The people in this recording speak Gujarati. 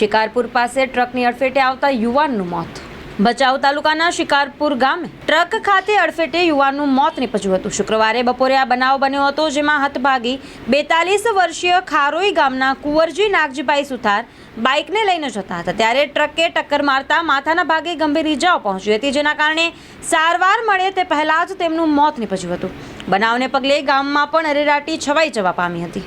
શિકારપુર પાસે ટ્રકની અડફેટે આવતા યુવાનનું મોત. ભચાઉ તાલુકાના શિકારપુર ગામે ટ્રક ખાતે અડફેટે યુવાનનું મોત નીપજ્યું હતું. શુક્રવારે બપોરે આ બનાવ બન્યો હતો, જેમાં હતભાગી બેતાલીસ વર્ષીય ખારોઈ ગામના કુંવરજી નાગજીભાઈ સુથાર બાઇકને લઈને જતા હતા. ત્યારે ટ્રકે ટક્કર મારતા માથાના ભાગે ગંભીર ઇજાઓ પહોંચી હતી, જેના કારણે સારવાર મળે તે પહેલાં જ તેમનું મોત નીપજ્યું હતું. બનાવને પગલે ગામમાં પણ અરેરાટી છવાઈ જવા પામી હતી.